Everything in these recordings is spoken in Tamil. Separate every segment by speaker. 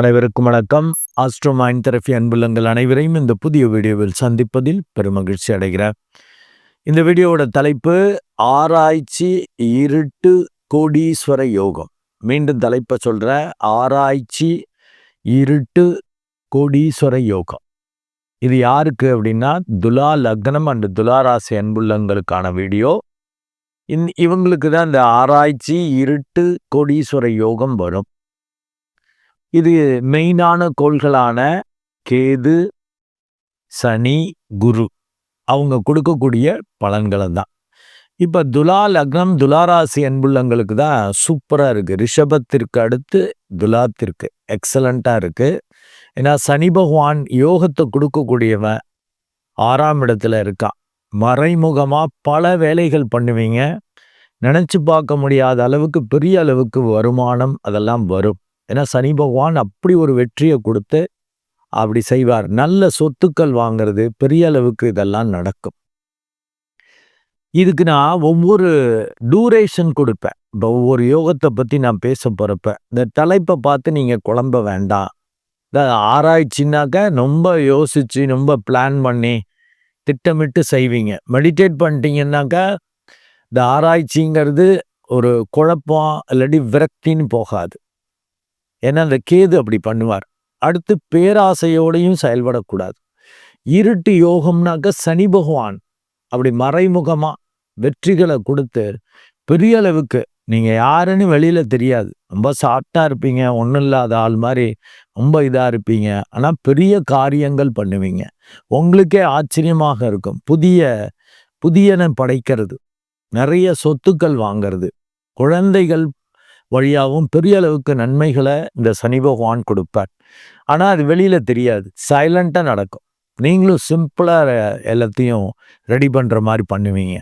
Speaker 1: அனைவருக்கும் வணக்கம். ஆஸ்ட்ரோ மைண்ட் தெரபி அன்புள்ளங்கள் அனைவரையும் இந்த புதிய வீடியோவில் சந்திப்பதில் பெருமகிழ்ச்சி அடைகிறேன். இந்த வீடியோவோட தலைப்பு ஆராய்ச்சி இருட்டு கோடீஸ்வர யோகம். மீண்டும் தலைப்பை சொல்கிறேன் ஆராய்ச்சி இருட்டு கோடீஸ்வர யோகம். இது யாருக்கு அப்படின்னா துலா லக்னம் அண்டு துலாராசி அன்புள்ளங்களுக்கான வீடியோ. இந் இவங்களுக்கு தான் இந்த ஆராய்ச்சி இருட்டு கோடீஸ்வர யோகம் வரும். இது மெயினான கோள்களான கேது சனி குரு. அவங்க கொடுக்கக்கூடிய பலன்களை தான் இப்போ துலா லக்னம் துலாராசி அன்புள்ளங்களுக்கு தான் சூப்பராக இருக்குது ரிஷபத்திற்கு அடுத்து துலாத்திற்கு. எக்ஸலண்ட்டாக இருக்குது ஏன்னா சனி பகவான் யோகத்தை கொடுக்கக்கூடியவன் ஆறாம் இடத்துல இருக்கான். மறைமுகமாக பல வேலைகள் பண்ணுவீங்க. நினச்சி பார்க்க முடியாத அளவுக்கு பெரிய அளவுக்கு வருமானம் அதெல்லாம் வரும். ஏன்னா சனி பகவான் அப்படி ஒரு வெற்றியை கொடுத்து அப்படி செய்வார். நல்ல சொத்துக்கள் வாங்கிறது பெரிய அளவுக்கு இதெல்லாம் நடக்கும். இதுக்கு நான் ஒவ்வொரு டூரேஷன் கொடுப்பேன். இப்போ ஒவ்வொரு யோகத்தை பற்றி நான் பேச போகிறப்ப இந்த தலைப்பை பார்த்து நீங்கள் குழம்ப வேண்டாம். இந்த ஆராய்ச்சின்னாக்க ரொம்ப யோசித்து ரொம்ப பிளான் பண்ணி திட்டமிட்டு செய்வீங்க. மெடிடேட் பண்ணிட்டீங்கன்னாக்கா இந்த ஆராய்ச்சிங்கிறது ஒரு குழப்பம் இல்லாட்டி விரக்தின்னு போகாது. ஏன்னா அந்த கேது அப்படி பண்ணுவார். அடுத்து பேராசையோடையும் செயல்படக்கூடாது. இருட்டு யோகம்னாக்க சனி பகவான் அப்படி மறைமுகமாக வெற்றிகளை கொடுத்து பெரிய அளவுக்கு நீங்கள் யாருன்னு வெளியில் தெரியாது. ரொம்ப சாஃப்டாக இருப்பீங்க ஒன்றும் இல்லாத ஆள் மாதிரி ரொம்ப இதாக இருப்பீங்க. ஆனால் பெரிய காரியங்கள் பண்ணுவீங்க. உங்களுக்கே ஆச்சரியமாக இருக்கும். புதிய புதியன படைக்கிறது. நிறைய சொத்துக்கள் வாங்கிறது. குழந்தைகள் வழியாகவும் பெரிய அளவுக்கு நன்மைகளை இந்த சனி பகவான் கொடுப்பார். ஆனால் அது வெளியில் தெரியாது. சைலண்ட்டாக நடக்கும். நீங்களும் சிம்பிளாக எல்லாத்தையும் ரெடி பண்ணுற மாதிரி பண்ணுவீங்க.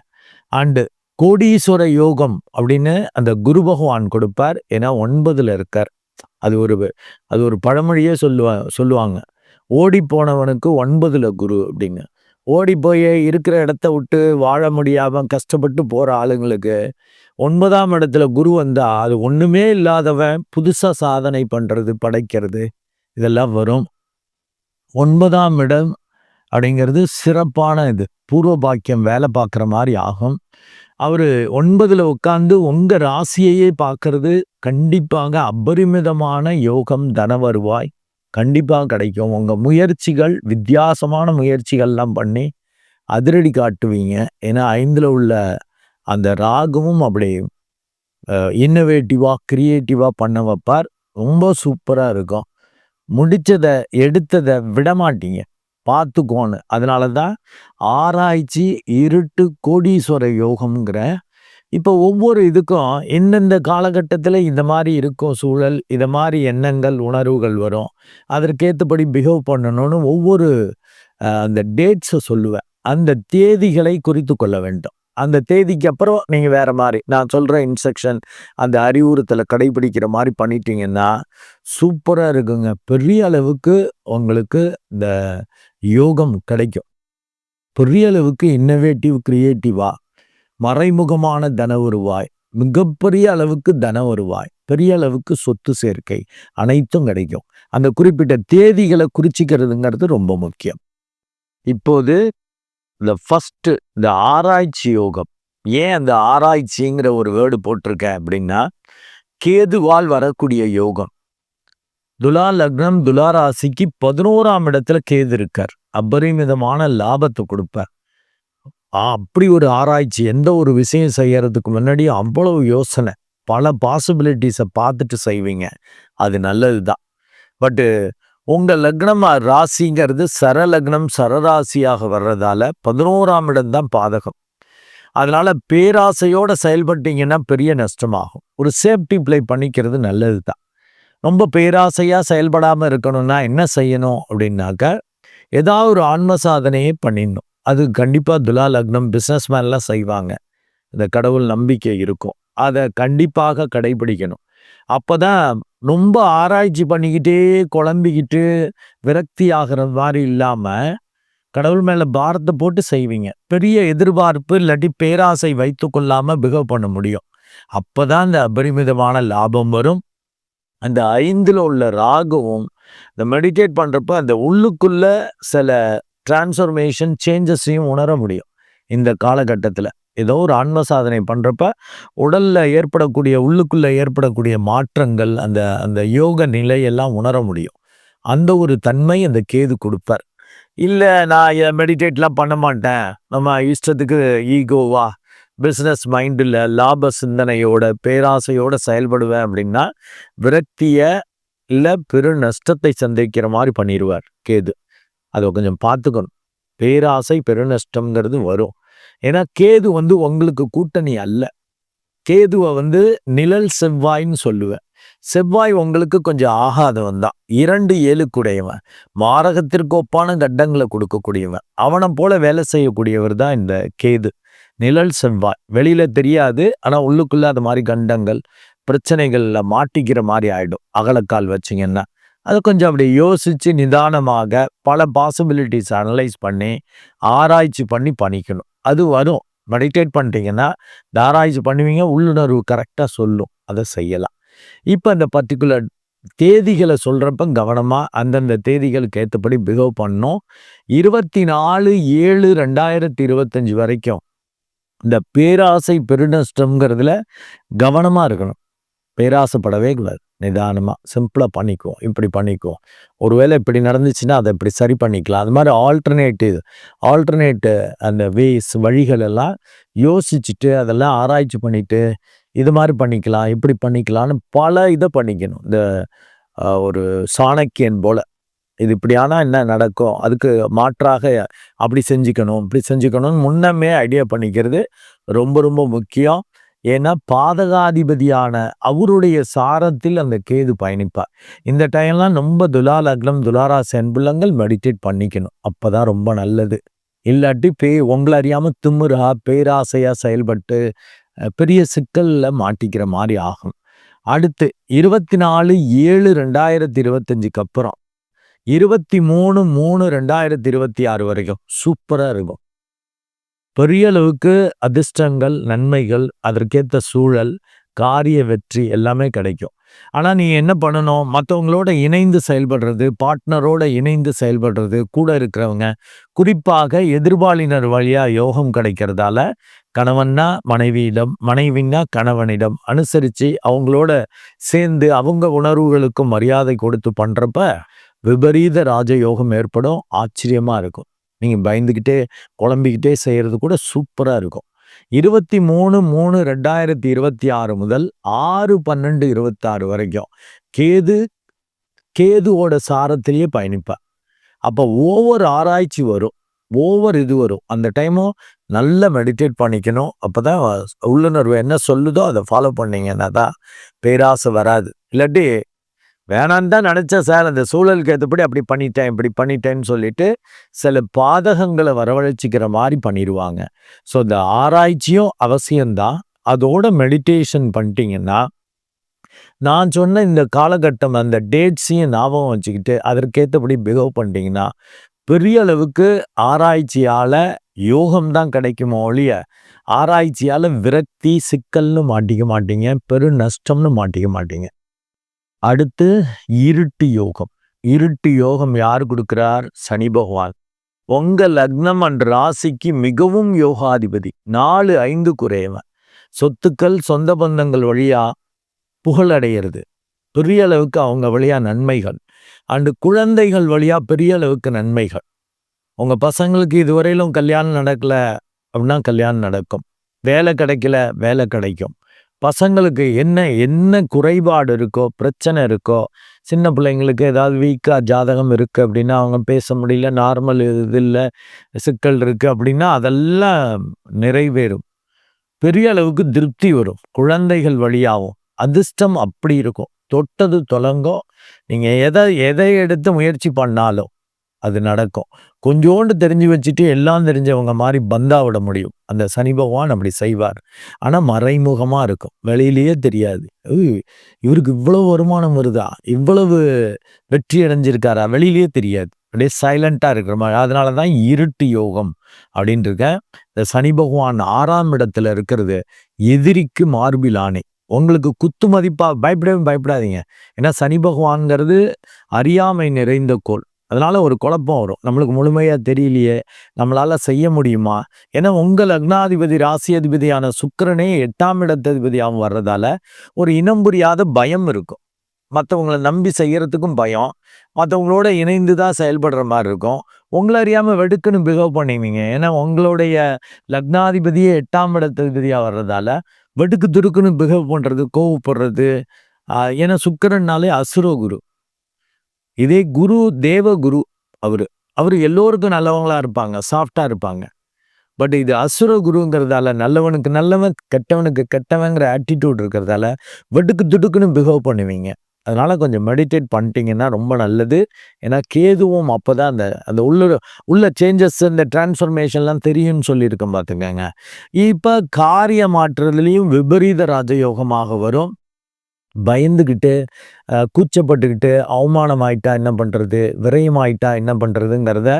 Speaker 1: அண்டு கோடீஸ்வர யோகம் அப்படின்னு அந்த குரு பகவான் கொடுப்பார். ஏன்னா ஒன்பதில் இருக்கார். அது ஒரு அது ஒரு பழமொழியே சொல்லுவா சொல்லுவாங்க. ஓடி போனவனுக்கு ஒன்பதில் குரு அப்படின்னு. ஓடி போய் இருக்கிற இடத்த விட்டு வாழ முடியாமல் கஷ்டப்பட்டு போகிற ஆளுங்களுக்கு ஒன்பதாம் இடத்துல குரு வந்தா அது ஒண்ணுமே இல்லாதவன் புதுசா சாதனை பண்றது படைக்கிறது இதெல்லாம் வரும். ஒன்பதாம் இடம் அப்படிங்கிறது சிறப்பான இது. பூர்வ பாக்கியம் வேலை பார்க்குற மாதிரி ஆகும். அவர் ஒன்பதில் உட்காந்து உங்கள் ராசியையே பார்க்கறது கண்டிப்பாக அபரிமிதமான யோகம் தன வருவாய் கண்டிப்பாக கிடைக்கும். உங்கள் முயற்சிகள் வித்தியாசமான முயற்சிகள்லாம் பண்ணி அதிரடி காட்டுவீங்க. ஏன்னா ஐந்தில் உள்ள அந்த ராகமும் அப்படி இன்னோவேட்டிவாக க்ரியேட்டிவாக பண்ண வைப்பார். ரொம்ப சூப்பராக இருக்கும். முடித்ததை எடுத்ததை விடமாட்டீங்க. பார்த்துக்கோன்னு அதனால தான் ஆராய்ச்சி இருட்டு கோடீஸ்வர யோகம்ங்கிற இப்போ ஒவ்வொரு இதுக்கும் எந்தெந்த காலகட்டத்தில் இந்த மாதிரி இருக்கும் சூழல் இதை மாதிரி எண்ணங்கள் உணர்வுகள் வரும். அதற்கேற்றபடி பிஹேவ் பண்ணணும்னு ஒவ்வொரு அந்த டேட்ஸை சொல்லுவேன். அந்த தேதிகளை குறித்து கொள்ள வேண்டும். அந்த தேதிக்கு அப்புறம் நீங்கள் வேறு மாதிரி நான் சொல்கிற இன்ஸ்ட்ரக்ஷன் அந்த அறிவுறுத்தலை கடைபிடிக்கிற மாதிரி பண்ணிட்டீங்கன்னா சூப்பராக இருக்குங்க. பெரிய அளவுக்கு உங்களுக்கு இந்த யோகம் கிடைக்கும். பெரிய அளவுக்கு இன்னோவேட்டிவ் க்ரியேட்டிவாக மறைமுகமான தன வருவாய் மிகப்பெரிய அளவுக்கு தன வருவாய் பெரிய அளவுக்கு சொத்து சேர்க்கை அனைத்தும் கிடைக்கும். அந்த குறிப்பிட்ட தேதிகளை குறிச்சிக்கிறதுங்கிறது ரொம்ப முக்கியம். இப்போது இந்த ஃபஸ்ட்டு இந்த ஆராய்ச்சி யோகம். ஏன் அந்த ஆராய்ச்சிங்கிற ஒரு வேர்டு போட்டிருக்கேன் அப்படின்னா கேதுவால் வரக்கூடிய யோகம். துலா லக்னம் துலா ராசிக்கு பதினோராம் இடத்துல கேது இருக்கார். அபரிமிதமான லாபத்தை கொடுப்பார். அப்படி ஒரு ஆராய்ச்சி எந்த ஒரு விஷயம் செய்யறதுக்கு முன்னாடி அவ்வளவு யோசனை. பல பாசிபிலிட்டிஸை பார்த்துட்டு செய்வீங்க. அது நல்லது தான் பட்டு உங்கள் லக்னம் ராசிங்கிறது சரலக்னம் சரராசியாக வர்றதால பதினோராம் இடம்தான் பாதகம். அதனால் பேராசையோடு செயல்பட்டீங்கன்னா பெரிய நஷ்டமாகும். ஒரு சேஃப்டி பிளே பண்ணிக்கிறது நல்லது தான் ரொம்ப பேராசையாக செயல்படாமல் இருக்கணும்னா என்ன செய்யணும் அப்படின்னாக்க ஏதாவது ஒரு ஆன்ம சாதனையே பண்ணிடணும். அது கண்டிப்பாக துலா லக்னம் பிஸ்னஸ் மேன்லாம் செய்வாங்க. இந்த கடவுள் நம்பிக்கை இருக்கும். அதை கண்டிப்பாக கடைபிடிக்கணும். அப்போ தான் ரொம்ப ஆராய்ச்சி பண்ணிக்கிட்டே குழம்பிக்கிட்டு விரக்தி ஆகிற மாதிரி இல்லாமல் கடவுள் மேலே பாரத்தை போட்டு செய்வீங்க. பெரிய எதிர்பார்ப்பு இல்லாட்டி பேராசை வைத்து கொள்ளாமல் பிகவ் பண்ண முடியும். அப்போ தான் இந்த அபரிமிதமான லாபம் வரும். அந்த ஐந்தில் உள்ள ராகுவும் இந்த மெடிடேட் பண்ணுறப்ப அந்த உள்ளுக்குள்ள சில டிரான்ஸ்ஃபர்மேஷன் சேஞ்சஸையும் உணர முடியும். இந்த காலகட்டத்தில். ஏதோ ஒரு ஆன்ம சாதனை பண்ணுறப்ப உடலில் ஏற்படக்கூடிய உள்ளுக்குள்ளே ஏற்படக்கூடிய மாற்றங்கள் அந்த அந்த யோக நிலையெல்லாம் உணர முடியும். அந்த ஒரு தன்மை அந்த கேது கொடுப்பார். இல்லை நான் மெடிடேட்லாம் பண்ண மாட்டேன். நம்ம இஷ்டத்துக்கு ஈகோவா பிஸ்னஸ் மைண்டில் லாப சிந்தனையோட பேராசையோட செயல்படுவேன் அப்படின்னா விரக்திய இல்லை பெரு நஷ்டத்தை சந்திக்கிற மாதிரி பண்ணிடுவார் கேது. அதை கொஞ்சம் பார்த்துக்கணும். பேராசை பெருநஷ்டம்ங்கிறது வரும். ஏன்னா கேது வந்து உங்களுக்கு கூட்டணி அல்ல. கேதுவை வந்து நிழல் செவ்வாய்ன்னு சொல்லுவேன். செவ்வாய் உங்களுக்கு கொஞ்சம் ஆகாதவன் தான். இரண்டு ஏழுக்குடையவன். மாரகத்திற்கு ஒப்பான கட்டங்களை கொடுக்கக்கூடியவன். அவனை போல வேலை செய்யக்கூடியவர் தான் இந்த கேது. நிழல் செவ்வாய். வெளியில தெரியாது. ஆனால் உள்ளுக்குள்ள அது மாதிரி கண்டங்கள் பிரச்சனைகளில் மாட்டிக்கிற மாதிரி ஆயிடும். அகலக்கால் வச்சிங்கன்னா. அதை கொஞ்சம் அப்படி யோசித்து நிதானமாக பல பாசிபிலிட்டிஸ் அனலைஸ் பண்ணி ஆராய்ச்சி பண்ணி பண்ணிக்கணும் அது வரும். மெடிடேட் பண்ணிட்டீங்கன்னா ஆராய்ச்சி பண்ணுவீங்க உள்ளுணர்வு கரெக்டாக சொல்லும். அதை செய்யலாம். இப்போ அந்த பர்டிகுலர் தேதிகளை சொல்கிறப்ப கவனமாக அந்தந்த தேதிகளுக்கு ஏற்றபடி பிஹேவ் பண்ணோம் இருபத்தி நாலு ஏழு ரெண்டாயிரத்தி இருபத்தஞ்சி வரைக்கும் இந்த பேராசை பெருநஷ்டங்கிறதுல கவனமாக இருக்கணும். பேராசைப்படவே கூடாது. நிதானமாக சிம்பிளாக பண்ணிக்குவோம். இப்படி பண்ணிக்குவோம். ஒருவேளை இப்படி நடந்துச்சுன்னா அதை இப்படி சரி பண்ணிக்கலாம். அது மாதிரி ஆல்டர்னேட்டிவ் ஆல்டர்னேட்டு அந்த வேஸ் வழிகள் எல்லாம் யோசிச்சுட்டு அதெல்லாம் ஆராய்ச்சி பண்ணிவிட்டு இது மாதிரி பண்ணிக்கலாம் இப்படி பண்ணிக்கலாம்னு பல இதை பண்ணிக்கணும். இந்த ஒரு சாணக்கியன் போல். இது இப்படி ஆனால் என்ன நடக்கும்? அதுக்கு மாற்றாக அப்படி செஞ்சுக்கணும் இப்படி செஞ்சுக்கணும்னு முன்னமே ஐடியா பண்ணிக்கிறது ரொம்ப ரொம்ப முக்கியம். ஏன்னா பாதகாதிபதியான அவருடைய சாரத்தில் அந்த கேது பயணிப்பார். இந்த டைம்லாம் ரொம்ப துலா லக்னம் துலாராசி அன்புலங்கள் மெடிடேட் பண்ணிக்கணும். அப்போதான் ரொம்ப நல்லது. இல்லாட்டி பே உங்களை அறியாமல் திமுறா பேராசையாக செயல்பட்டு பெரிய சிக்கலில் மாட்டிக்கிற மாதிரி ஆகும். அடுத்து இருபத்தி நாலு ஏழு ரெண்டாயிரத்தி இருபத்தஞ்சுக்கு அப்புறம் இருபத்தி மூணு மூணு ரெண்டாயிரத்தி இருபத்தி ஆறு வரைக்கும் சூப்பராக இருக்கும். பெரிய அளவுக்கு அதிர்ஷ்டங்கள் நன்மைகள் அதற்கேற்ற சூழல் காரிய வெற்றி எல்லாமே கிடைக்கும். ஆனால் நீ என்ன பண்ணணும்? மற்றவங்களோட இணைந்து செயல்படுறது பார்ட்னரோட இணைந்து செயல்படுறது கூட இருக்கிறவங்க குறிப்பாக எதிர்பாலினர் வழியாக யோகம் கிடைக்கிறதால கணவன்னா மனைவியிடம் மனைவின்னா கணவனிடம் அனுசரித்து அவங்களோட சேர்ந்து அவங்க உணர்வுகளுக்கும் மரியாதை கொடுத்து பண்ணுறப்ப விபரீத ராஜயோகம் ஏற்படும் ஆச்சரியமாக இருக்கும். நீங்கள் பயந்துக்கிட்டே குழம்பிக்கிட்டே செய்கிறது கூட சூப்பராக இருக்கும். இருபத்தி மூணு மூணு ரெண்டாயிரத்தி இருபத்தி ஆறு முதல் ஆறு பன்னெண்டு இருபத்தாறு வரைக்கும் கேது கேதுவோட சாரத்திலேயே பயணிப்பேன் அப்போ ஒவ்வொரு ஆராய்ச்சி வரும் ஒவ்வொரு இது வரும். அந்த டைமும் நல்லா மெடிடேட் பண்ணிக்கணும். அப்போ தான் உள்ளுணர்வு என்ன சொல்லுதோ அதை ஃபாலோ பண்ணிங்கன்னா தான் பேராசை வராது. இல்லாட்டி வேணான்னு தான் நினச்சேன் சார். அந்த சூழலுக்கு ஏற்றபடி அப்படி பண்ணிட்டேன் இப்படி பண்ணிட்டேன்னு சொல்லிட்டு சில பாதகங்களை வரவழைச்சிக்கிற மாதிரி பண்ணிடுவாங்க ஸோ இந்த ஆராய்ச்சியும் அவசியம்தான். அதோட மெடிடேஷன் பண்ணிட்டீங்கன்னா நான் சொன்ன இந்த காலகட்டம் அந்த டேட்ஸையும் ஞாபகம் வச்சுக்கிட்டு அதற்கேற்றபடி பிஹேவ் பண்ணிட்டீங்கன்னா பெரிய அளவுக்கு ஆராய்ச்சியால் யோகம் தான் கிடைக்குமோ ஒழிய ஆராய்ச்சியால் விரக்தி சிக்கல்னு மாட்டிக்க மாட்டீங்க பெரு நஷ்டம்னு மாட்டிக்க மாட்டீங்க. அடுத்து இருட்டு யோகம். இருட்டு யோகம் யார் கொடுக்கிறார்? சனி பகவான். உங்க லக்னம் அண்ட் ராசிக்கு மிகவும் யோகாதிபதி. நாலு ஐந்து குறைவன் சொத்துக்கள் சொந்த பந்தங்கள் வழியா புகழடைகிறது பெரிய அளவுக்கு அவங்க வழியா நன்மைகள். அண்டு குழந்தைகள் வழியா பெரிய அளவுக்கு நன்மைகள். உங்க பசங்களுக்கு இதுவரையிலும் கல்யாணம் நடக்கல அப்படின்னா கல்யாணம் நடக்கும். வேலை கிடைக்கல வேலை கிடைக்கும். பசங்களுக்கு என்ன என்ன குறைபாடு இருக்கோ பிரச்சனை இருக்கோ சின்ன பிள்ளைங்களுக்கு ஏதாவது வீக்காக ஜாதகம் இருக்குது அப்படின்னா அவங்க பேச முடியல நார்மல் இது இல்லை சிக்கல் இருக்குது அப்படின்னா அதெல்லாம் நிறைவேறும். பெரிய அளவுக்கு திருப்தி வரும். குழந்தைகள் வழியாகும் அதிர்ஷ்டம் அப்படி இருக்கும். தொட்டது தொலங்கோ நீங்கள் எதை எதை எடுத்து முயற்சி பண்ணாலும் அது நடக்கும். கொஞ்சோண்டு தெரிஞ்சு வச்சுட்டு எல்லாம் தெரிஞ்சவங்க மாதிரி பந்தா விட முடியும். அந்த சனி பகவான் அப்படி செய்வார். ஆனால் மறைமுகமாக இருக்கும். வெளியிலேயே தெரியாது. இவருக்கு இவ்வளவு வருமானம் வருதா? இவ்வளவு வெற்றி அடைஞ்சிருக்காரா? வெளியிலேயே தெரியாது. அப்படியே சைலண்ட்டாக இருக்கிற மாதிரி. அதனால தான் இருட்டு யோகம் அப்படின்ட்டு இந்த சனி பகவான் ஆறாம் இடத்துல இருக்கிறது எதிரிக்கு மார்பில் ஆணை. உங்களுக்கு குத்து மதிப்பாக பயப்படவே பயப்படாதீங்க. ஏன்னா சனி பகவான்ங்கிறது அறியாமை நிறைந்த கோள். அதனால் ஒரு குழப்பம் வரும். நம்மளுக்கு முழுமையாக தெரியலையே நம்மளால் செய்ய முடியுமா? ஏன்னா உங்கள் லக்னாதிபதி ராசி அதிபதியான சுக்கிரனே எட்டாம் இடத்ததிபதியாகவும் வர்றதால ஒரு இனம் புரியாத பயம் இருக்கும். மற்றவங்கள நம்பி செய்கிறதுக்கும் பயம். மற்றவங்களோட இணைந்து தான் செயல்படுற மாதிரி இருக்கும். உங்களை அறியாமல் வெடுக்குன்னு பிகவ் பண்ணுவீங்க ஏன்னா உங்களுடைய லக்னாதிபதியே எட்டாம் இடத்ததிபதியாக வர்றதால வெடுக்கு துடுக்குன்னு பிகவ் பண்ணுறது கோவப்படுறது. ஏன்னா சுக்கரன்னாலே அசுரோ குரு இதே குரு தேவ குரு அவரு அவர் எல்லோருக்கும் நல்லவங்களாக இருப்பாங்க சாஃப்டாக இருப்பாங்க. பட் இது அசுர குருங்கிறதால நல்லவனுக்கு நல்லவன் கெட்டவனுக்கு கெட்டவங்கிற ஆட்டிடியூட் இருக்கிறதால வெட்டுக்கு துடுக்குன்னு பிஹேவ் பண்ணுவீங்க. அதனால் கொஞ்சம் மெடிடேட் பண்ணிட்டீங்கன்னா ரொம்ப நல்லது. ஏன்னா கேதுவும் அப்பதான் அந்த அந்த உள்ள உள்ள சேஞ்சஸ் இந்த டிரான்ஸ்ஃபர்மேஷன்லாம் தெரியும்னு சொல்லியிருக்கேன் பார்த்துக்கங்க இப்போ காரிய மாற்றுறதுலேயும் விபரீத ராஜயோகமாக வரும். பயந்துக்கிட்டு கூச்சப்பட்டுக்கிட்டு அவமானம் ஆயிட்டா என்ன பண்ணுறது விரயமாயிட்டா என்ன பண்ணுறதுங்கிறத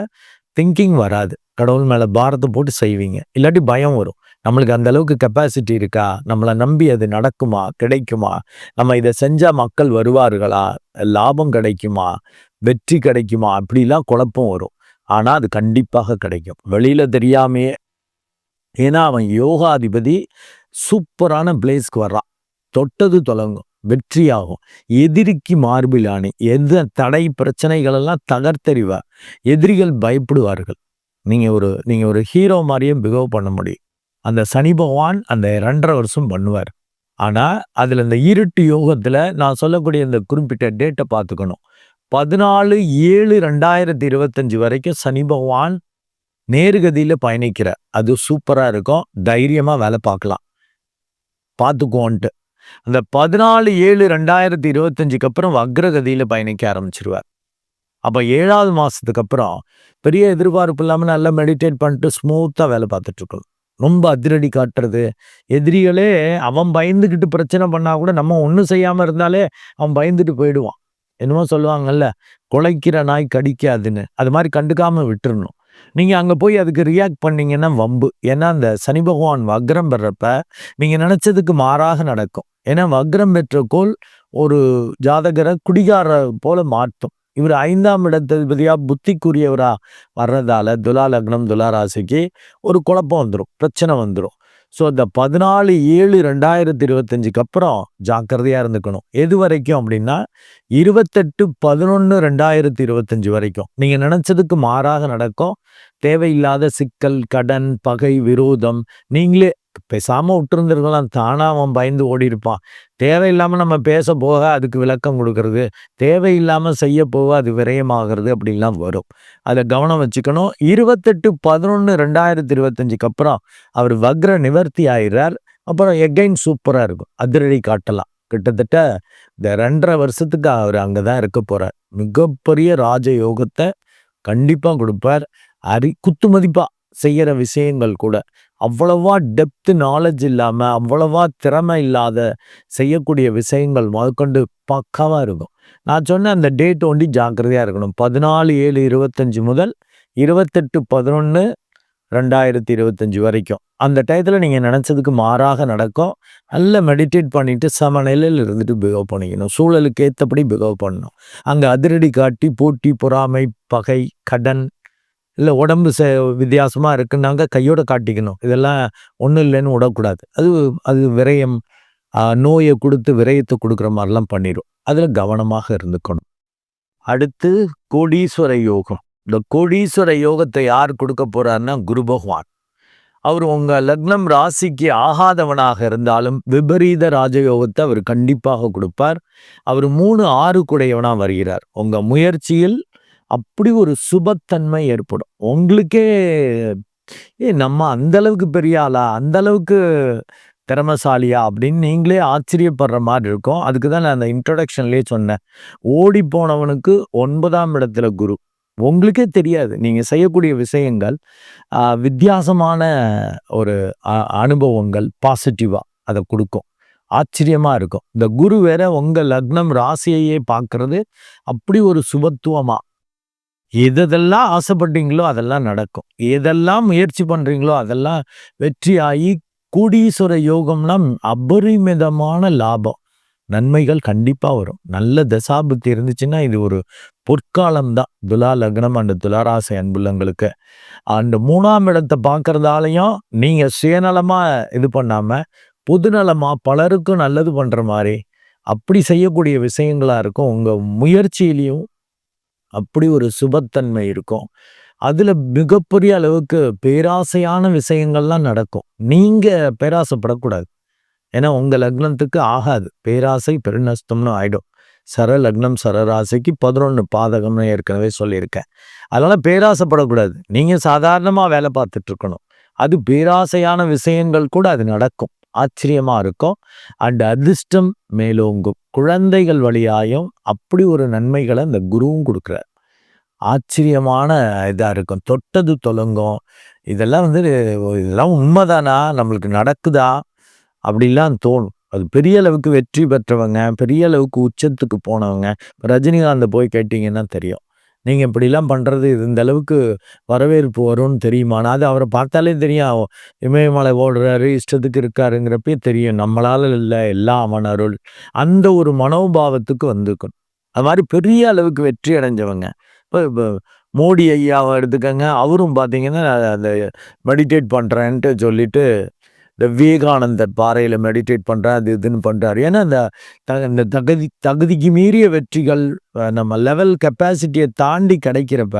Speaker 1: திங்கிங் வராது. கடவுள் மேலே பாரத்தை போட்டு செய்வீங்க. இல்லாட்டி பயம் வரும். நம்மளுக்கு அந்த அளவுக்கு கெப்பாசிட்டி இருக்கா? நம்மளை நம்பி அது நடக்குமா? கிடைக்குமா? நம்ம இதை செஞ்சால் மக்கள் வருவார்களா? லாபம் கிடைக்குமா? வெற்றி கிடைக்குமா? அப்படிலாம் குழப்பம் வரும். ஆனால் அது கண்டிப்பாக கிடைக்கும். வெளியில் தெரியாமையே ஏன்னா அவன் யோகாதிபதி சூப்பரான பிளேஸ்க்கு வர்றான். தொட்டது தொலங்கும். வெற்றியாகும். எதிரிக்கு மார்பிலானே எந்த தடை பிரச்சனைகளெல்லாம் எல்லாம் எதிரிகள் பயப்படுவார்கள். நீங்க ஒரு நீங்க ஒரு ஹீரோ மாதிரியும் பிஹேவ் பண்ண முடியும். அந்த சனி பகவான் அந்த ரெண்டரை வருஷம் பண்ணுவார். ஆனா அதுல இந்த இருட்டு யோகத்தில் நான் சொல்லக்கூடிய இந்த குறிப்பிட்ட டேட்டை பார்த்துக்கணும். பதினாலு ஏழு ரெண்டாயிரத்தி இருபத்தஞ்சு வரைக்கும் சனி பகவான் நேர்கதியில பயணிக்கிற அது சூப்பரா இருக்கும். தைரியமா வேலை பார்க்கலாம். பார்த்துக்குவோன்ட்டு. அந்த பதினாலு ஏழு ரெண்டாயிரத்தி இருபத்தஞ்சுக்கு அப்புறம் வக்ரகதியில் பயணிக்க ஆரம்பிச்சிருவார். அப்போ ஏழாவது மாதத்துக்கு அப்புறம் பெரிய எதிர்பார்ப்பு இல்லாமல் நல்லா மெடிடேட் பண்ணிட்டு ஸ்மூத்தாக வேலை பார்த்துட்ருக்கோம் ரொம்ப அதிரடி காட்டுறது. எதிரிகளே அவன் பயந்துக்கிட்டு பிரச்சனை பண்ணால் கூட நம்ம ஒன்றும் செய்யாமல் இருந்தாலே அவன் பயந்துட்டு போயிடுவான். என்னமோ சொல்லுவாங்கல்ல குலைக்கிற நாய் கடிக்காதுன்னு. அது மாதிரி கண்டுக்காமல் விட்டுறணும். நீங்கள் அங்கே போய் அதுக்கு ரியாக்ட் பண்ணீங்கன்னா வம்பு. ஏன்னா அந்த சனி பகவான் வக்ரம் பெறப்ப நீங்கள் நினச்சதுக்கு மாறாக நடக்கும். ஏன்னா வக்ரம் பெற்ற கோல் ஒரு ஜாதகரை குடிகார போல மாற்றும். இவர் ஐந்தாம் இடத்ததிபதியா புத்திக்குரியவரா வர்றதால துலா லக்னம் துலா ராசிக்கு ஒரு குழப்பம் வந்துடும் பிரச்சனை வந்துடும் ஸோ இந்த பதினாலு ஏழு ரெண்டாயிரத்தி இருபத்தஞ்சுக்கு அப்புறம் ஜாக்கிரதையாக இருந்துக்கணும். எது வரைக்கும் அப்படின்னா இருபத்தெட்டு பதினொன்று ரெண்டாயிரத்தி இருபத்தஞ்சு வரைக்கும். நீங்கள் நினச்சதுக்கு மாறாக நடக்கும். தேவையில்லாத சிக்கல் கடன் பகை விரோதம் நீங்களே பேசாமல் விட்டுருந்துருக்கலாம். தானாக அவன் பயந்து ஓடி இருப்பான் தேவையில்லாமல் நம்ம பேச போக அதுக்கு விளக்கம் கொடுக்கறது. தேவையில்லாமல் செய்ய போக அது விரயமாகிறது அப்படின்லாம் வரும். அதை கவனம் வச்சுக்கணும். இருபத்தெட்டு பதினொன்று ரெண்டாயிரத்தி இருபத்தஞ்சுக்கு அப்புறம் அவர் வக்ர நிவர்த்தி ஆயிடுறார் அப்புறம் எகைன் சூப்பராக இருக்கும். அதிரடி காட்டலாம். கிட்டத்தட்ட இந்த ரெண்டரை வருஷத்துக்கு அவர் அங்கே தான் இருக்க போகிறார் மிகப்பெரிய ராஜ யோகத்தை கொடுப்பார். அரி குத்து செய்கிற விஷயங்கள் கூட. அவ்வளவா டெப்த் நாலேஜ் இல்லாமல் அவ்வளவா திறமை இல்லாத செய்யக்கூடிய விஷயங்கள் முதற்கொண்டு பக்காவாக இருக்கும். நான் சொன்ன அந்த டேட் ஒண்டி ஜாக்கிரதையாக இருக்கணும். பதினாலு ஏழு இருபத்தஞ்சி முதல் இருபத்தெட்டு பதினொன்று ரெண்டாயிரத்தி இருபத்தஞ்சு வரைக்கும். அந்த டயத்தில் நீங்கள் நினச்சதுக்கு மாறாக நடக்கும். நல்லா மெடிடேட் பண்ணிவிட்டு சம நிலையில் இருந்துட்டு பிகவ் பண்ணிக்கணும். சூழலுக்கு ஏற்றபடி பிகவ் பண்ணணும். அங்கே அதிரடி காட்டி போட்டி பொறாமை பகை கடன் இல்லை உடம்பு ச வித்தியாசமாக இருக்குன்னாங்க கையோட காட்டிக்கணும். இதெல்லாம் ஒன்றும் இல்லைன்னு விடக்கூடாது. அது அது விரயம் நோயை கொடுத்து விரயத்தை கொடுக்குற மாதிரிலாம் பண்ணிடும் அதில் கவனமாக இருந்துக்கணும். அடுத்து கோடீஸ்வர யோகம். இந்த கோடீஸ்வர யோகத்தை யார் கொடுக்க போகிறாருன்னா குரு பகவான். அவர் உங்கள் லக்னம் ராசிக்கு ஆகாதவனாக இருந்தாலும் விபரீத ராஜயோகத்தை அவர் கண்டிப்பாக கொடுப்பார். அவர் மூணு ஆறு குடையவனாக வருகிறார். உங்கள் முயற்சியில் அப்படி ஒரு சுபத்தன்மை ஏற்படும். உங்களுக்கே ஏ நம்ம அந்த அளவுக்கு பெரிய ஆளா? அந்த அளவுக்கு திறமசாலியா? அப்படின்னு நீங்களே ஆச்சரியப்படுற மாதிரி இருக்கும். அதுக்கு தான் நான் அந்த இன்ட்ரடக்ஷன்லேயே சொன்னேன். ஓடி போனவனுக்கு ஒன்பதாம் இடத்துல குரு. உங்களுக்கே தெரியாது. நீங்கள் செய்யக்கூடிய விஷயங்கள் வித்தியாசமான ஒரு அ- அனுபவங்கள் பாசிட்டிவாக அதை கொடுக்கும். ஆச்சரியமாக இருக்கும். இந்த குரு வேற உங்கள் லக்னம் ராசியையே பார்க்கறது அப்படி ஒரு சுபத்துவமாக எதெல்லாம் ஆசைப்பட்டீங்களோ அதெல்லாம் நடக்கும். எதெல்லாம் முயற்சி பண்ணுறீங்களோ அதெல்லாம் வெற்றியாகி கூடீஸ்வர யோகம்னா அபரிமிதமான லாபம். நன்மைகள் கண்டிப்பாக வரும். நல்ல தசாபுத்தி இருந்துச்சுன்னா இது ஒரு பொற்காலம் தான் துலா லக்னம் அந்த துலாராசை அன்புள்ளங்களுக்கு. அந்த மூணாம் இடத்தை பார்க்குறதாலையும் நீங்கள் சுயநலமாக இது பண்ணாமல் பொதுநலமாக பலருக்கும் நல்லது பண்ணுற மாதிரி அப்படி செய்யக்கூடிய விஷயங்களாக இருக்கும். உங்கள் முயற்சியிலையும் அப்படி ஒரு சுபத்தன்மை இருக்கும். அதில் மிகப்பெரிய அளவுக்கு பேராசையான விஷயங்கள்லாம் நடக்கும். நீங்கள் பேராசைப்படக்கூடாது. ஏன்னா உங்கள் லக்னத்துக்கு ஆகாது. பேராசை பெருநஷ்டம்னு ஆகிடும் சர லக்னம் சரராசைக்கு பதினொன்று பாதகம்னு ஏற்கனவே சொல்லியிருக்கேன். அதனால் பேராசைப்படக்கூடாது. நீங்கள் சாதாரணமாக வேலை பார்த்துட்ருக்கணும் அது பேராசையான விஷயங்கள் கூட அது நடக்கும். ஆச்சரியமாக இருக்கும். அண்ட் அதிர்ஷ்டம் மேலோங்கும். குழந்தைகள் வழியாயும் அப்படி ஒரு நன்மைகளை இந்த குருவும் கொடுக்குறார். ஆச்சரியமான இதாக இருக்கும். தொட்டது தொலங்கும். இதெல்லாம் வந்து இதெல்லாம் உண்மைதானா? நம்மளுக்கு நடக்குதா? அப்படிலாம் தோணும். அது பெரிய அளவுக்கு வெற்றி பெற்றவங்க பெரிய அளவுக்கு உச்சத்துக்கு போனவங்க. ரஜினிகாந்தை போய் கேட்டிங்கன்னா தெரியும். நீங்கள் இப்படிலாம் பண்ணுறது இந்த அளவுக்கு வரவேற்பு வரும்னு தெரியுமானா அது அவரை பார்த்தாலே தெரியும். இமயமலை ஓடுறாரு இஷ்டத்துக்கு இருக்காருங்கிறப்பே தெரியும். நம்மளால் இல்லை எல்லாம் அவன் அருள். அந்த ஒரு மனோபாவத்துக்கு வந்துக்கணும் அது மாதிரி பெரிய அளவுக்கு வெற்றி அடைஞ்சவங்க. இப்போ இப்போ மோடி ஐயாவை எடுத்துக்கங்க. அவரும் பார்த்தீங்கன்னா அந்த மெடிடேட் பண்ணுறேன்ட்டு சொல்லிட்டு இந்த விவேகானந்தர் பாறையில் மெடிடேட் பண்ணுறேன் அது இதுன்னு பண்ணுறாரு ஏன்னா இந்த த இந்த தகுதி தகுதிக்கு மீறிய வெற்றிகள் நம்ம லெவல் கெப்பாசிட்டியை தாண்டி கிடைக்கிறப்ப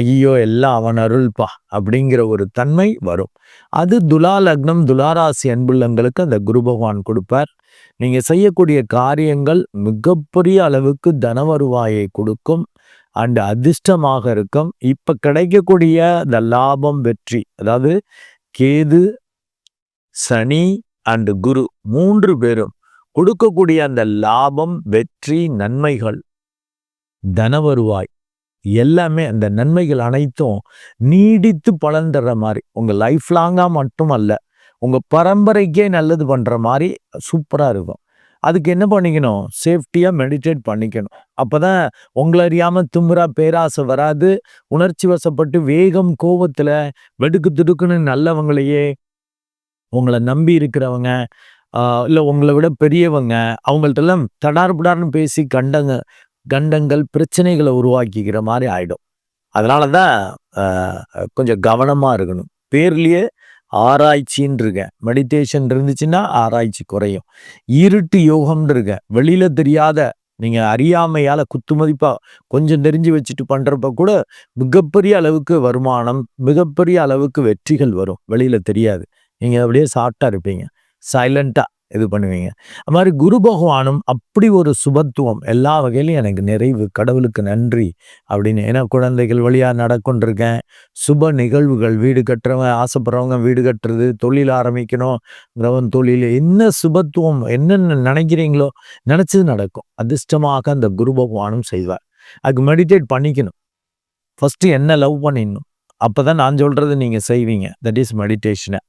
Speaker 1: ஐயோ எல்லாம் அவன் அருள்பா அப்படிங்கிற ஒரு தன்மை வரும். அது துலா லக்னம் துலாராசி அன்புள்ளங்களுக்கு அந்த குரு பகவான் கொடுப்பார். நீங்கள் செய்யக்கூடிய காரியங்கள் மிகப்பெரிய அளவுக்கு தன வருவாயை கொடுக்கும் அண்டு அதிர்ஷ்டமாக இருக்கும். இப்போ கிடைக்கக்கூடிய இந்த லாபம் வெற்றி அதாவது கேது சனி அண்டு குரு மூன்று பேரும் கொடுக்கக்கூடிய அந்த லாபம் வெற்றி நன்மைகள் தனவருவாய் எல்லாமே அந்த நன்மைகள் அனைத்தும் நீடித்து பலன் தர்ற மாதிரி உங்கள் லைஃப் லாங்காக மட்டும் அல்ல உங்கள் பரம்பரைக்கே நல்லது பண்ணுற மாதிரி சூப்பராக இருக்கும். அதுக்கு என்ன பண்ணிக்கணும்? சேஃப்டியாக மெடிடேட் பண்ணிக்கணும். அப்போ தான் உங்களை அறியாமல் தும்புறா பேராசை வராது உணர்ச்சி வசப்பட்டு வேகம் கோபத்தில் வெடுக்கு துடுக்குன்னு நல்லவங்களையே உங்களை நம்பி இருக்கிறவங்க இல்லை உங்களை விட பெரியவங்க அவங்கள்ட்டெல்லாம் தடார்புடார்னு பேசி கண்டங்க கண்டங்கள் பிரச்சனைகளை உருவாக்கிக்கிற மாதிரி ஆகிடும் அதனால தான் கொஞ்சம் கவனமாக இருக்கணும். பேர்லேயே ஆராய்ச்சின்னு இருக்கேன் மெடிடேஷன் இருந்துச்சுன்னா ஆராய்ச்சி குறையும். இருட்டு யோகம்னு இருக்கேன் வெளியில் தெரியாத நீங்கள் அறியாமையால் குத்துமதிப்பாக கொஞ்சம் தெரிஞ்சு வச்சுட்டு பண்ணுறப்ப கூட மிகப்பெரிய அளவுக்கு வருமானம் மிகப்பெரிய அளவுக்கு வெற்றிகள் வரும். வெளியில் தெரியாது. நீங்கள் அப்படியே சாஃப்டாக இருப்பீங்க. சைலண்ட்டாக இது பண்ணுவீங்க. அது மாதிரி குரு பகவானும் அப்படி ஒரு சுபத்துவம் எல்லா வகையிலும் எனக்கு நிறைவு கடவுளுக்கு நன்றி அப்படின்னு. ஏன்னா குழந்தைகள் வழியாக நடக்கொண்டிருக்கேன். சுப நிகழ்வுகள் வீடு கட்டுறவங்க ஆசைப்படுறவங்க வீடு கட்டுறது தொழில் ஆரம்பிக்கணும் தொழில் என்ன சுபத்துவம் என்னென்ன நினைக்கிறீங்களோ நினச்சது நடக்கும். அதிர்ஷ்டமாக அந்த குரு பகவானும் செய்வார். அதுக்கு மெடிடேட் பண்ணிக்கணும். ஃபஸ்ட்டு என்ன லவ் பண்ணிடணும்? அப்போ தான் நான் சொல்கிறது நீங்கள் செய்வீங்க. தட் இஸ் மெடிடேஷனை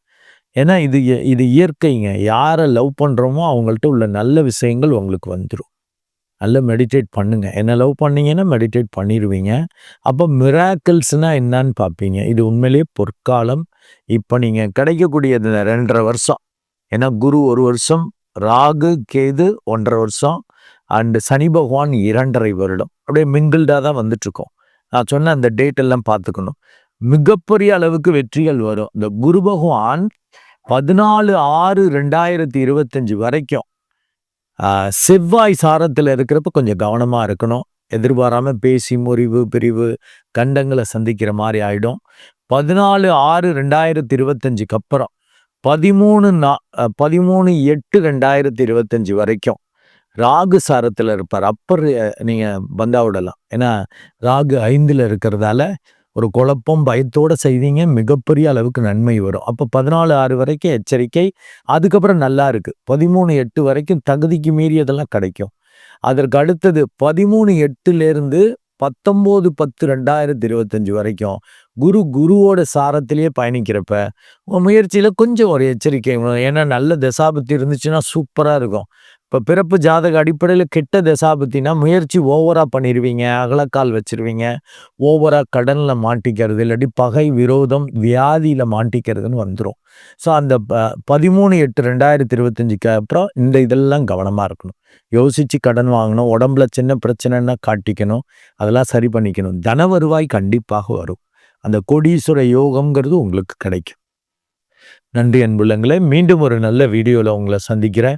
Speaker 1: ஏன்னா இது இது இயற்கைங்க. யாரை லவ் பண்ணுறோமோ அவங்கள்ட்ட உள்ள நல்ல விஷயங்கள் உங்களுக்கு வந்துடும் நல்லா மெடிடேட் பண்ணுங்கள் என்ன லவ் பண்ணீங்கன்னா மெடிடேட் பண்ணிடுவீங்க அப்போ மிராக்கிள்ஸ்னால் என்னான்னு பார்ப்பீங்க இது உண்மையிலேயே பொற்காலம். இப்போ நீங்கள் கிடைக்கக்கூடியது இந்த ரெண்டரை வருஷம். ஏன்னா குரு ஒரு வருஷம் ராகு கேது ஒன்றரை வருஷம் அண்டு சனி பகவான் இரண்டரை வருடம். அப்படியே மிங்கிள்டாக தான் வந்துட்டுருக்கோம். நான் சொன்ன அந்த டேட் எல்லாம் பார்த்துக்கணும். மிகப்பெரிய அளவுக்கு வெற்றிகள் வரும். இந்த குரு பகவான் பதினாலு ஆறு ரெண்டாயிரத்தி இருபத்தஞ்சு வரைக்கும் செவ்வாய் சாரத்தில் இருக்கிறப்ப கொஞ்சம் கவனமாக இருக்கணும். எதிர்பாராமல் பேசி முறிவு பிரிவு கண்டங்களை சந்திக்கிற மாதிரி ஆகிடும் பதினாலு ஆறு ரெண்டாயிரத்தி இருபத்தஞ்சுக்கு அப்புறம் பதிமூணு நா பதிமூணு எட்டு ரெண்டாயிரத்தி இருபத்தஞ்சு வரைக்கும் ராகு சாரத்தில் இருப்பார். அப்பர் நீங்கள் பந்தா விடலாம் ஏன்னா ராகு ஐந்தில் இருக்கிறதால ஒரு குழப்பம் பயத்தோடு செய்தீங்க மிகப்பெரிய அளவுக்கு நன்மை வரும். அப்போ பதினாலு ஆறு வரைக்கும் எச்சரிக்கை அதுக்கப்புறம் நல்லா இருக்குது பதிமூணு எட்டு வரைக்கும் தகுதிக்கு மீறியதெல்லாம் கிடைக்கும். அதற்கு அடுத்தது பதிமூணு எட்டுலேருந்து பத்தொம்போது பத்து ரெண்டாயிரத்தி இருபத்தஞ்சி வரைக்கும் குரு குருவோட சாரத்திலேயே பயணிக்கிறப்ப முயற்சியில் கொஞ்சம் ஒரு எச்சரிக்கை ஏன்னா நல்ல தசாபத்தி இருந்துச்சுன்னா சூப்பராக இருக்கும். இப்போ பிறப்பு ஜாதக அடிப்படையில் கெட்ட தசாபத்தினா முயற்சி ஓவராக பண்ணிடுவீங்க அகலக்கால் வச்சிருவீங்க. ஓவராக கடனில் மாட்டிக்கிறது இல்லாட்டி பகை விரோதம் வியாதியில் மாட்டிக்கிறதுன்னு வந்துடும் ஸோ அந்த ப பதிமூணு எட்டு ரெண்டாயிரத்தி இருபத்தஞ்சுக்கு அப்புறம் இந்த இதெல்லாம் கவனமாக இருக்கணும். யோசித்து கடன் வாங்கணும் உடம்புல சின்ன பிரச்சனைன்னா காட்டிக்கணும் அதெல்லாம் சரி பண்ணிக்கணும். தன வருவாய் கண்டிப்பாக வரும். அந்த கொடீஸ்வர யோகம்ங்கிறது உங்களுக்கு கிடைக்கும். நன்றி அன்புள்ளங்களே மீண்டும் ஒரு நல்ல வீடியோவில் உங்களை சந்திக்கிறேன்.